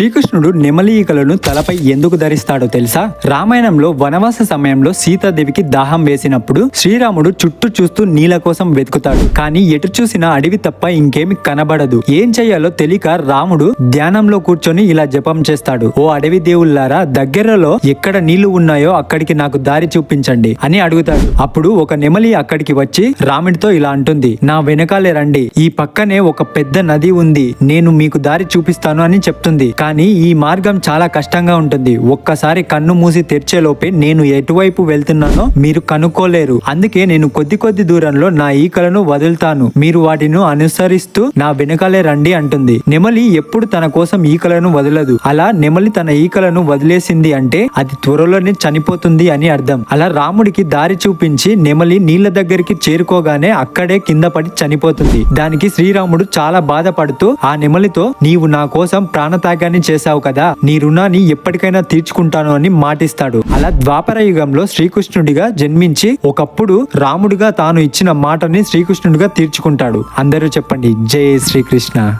శ్రీకృష్ణుడు నెమలీకలను తలపై ఎందుకు ధరిస్తాడో తెలుసా? రామాయణంలో వనవాస సమయంలో సీతాదేవికి దాహం వేసినప్పుడు శ్రీరాముడు చుట్టూ చూస్తూ నీళ్ళ కోసం వెతుకుతాడు. కానీ ఎటు చూసినా అడవి తప్ప ఇంకేమి కనబడదు. ఏం చేయాలో తెలియక రాముడు ధ్యానంలో కూర్చొని ఇలా జపం చేస్తాడు. ఓ అడవి దేవుళ్ళారా దగ్గరలో ఎక్కడ నీళ్ళు ఉన్నాయో అక్కడికి నాకు దారి చూపించండి అని అడుగుతాడు. అప్పుడు ఒక నెమలి అక్కడికి వచ్చి రాముడితో ఇలా అంటుంది. నా వెనకాలే రండి. ఈ పక్కనే ఒక పెద్ద నది ఉంది. నేను మీకు దారి చూపిస్తాను అని చెప్తుంది. కానీ ఈ మార్గం చాలా కష్టంగా ఉంటుంది. ఒక్కసారి కన్ను మూసి తెరిచేలోపే నేను ఎటువైపు వెళ్తున్నానో మీరు కనుక్కోలేరు. అందుకే నేను కొద్ది కొద్ది దూరంలో నా ఈకలను వదులుతాను. మీరు వాటిని అనుసరిస్తూ నా వెనకాలే రండి అంటుంది. నెమలి ఎప్పుడు తన కోసం ఈకలను వదలదు. అలా నెమలి తన ఈకలను వదిలేసింది అంటే అది త్వరలోనే చనిపోతుంది అని అర్థం. అలా రాముడికి దారి చూపించి నెమలి నీళ్ళ దగ్గరికి చేరుకోగానే అక్కడే కింద పడి చనిపోతుంది. దానికి శ్రీరాముడు చాలా బాధపడుతూ ఆ నెమలితో నీవు నా కోసం ప్రాణత్యాగాన్ని చేశావు కదా? నీ రుణాన్ని ఎప్పటికైనా తీర్చుకుంటాను అని మాటిస్తాడు. అలా ద్వాపర యుగంలో శ్రీకృష్ణుడిగా జన్మించి ఒకప్పుడు రాముడిగా తాను ఇచ్చిన మాటని శ్రీకృష్ణుడిగా తీర్చుకుంటాడు. అందరూ చెప్పండి జై శ్రీకృష్ణ.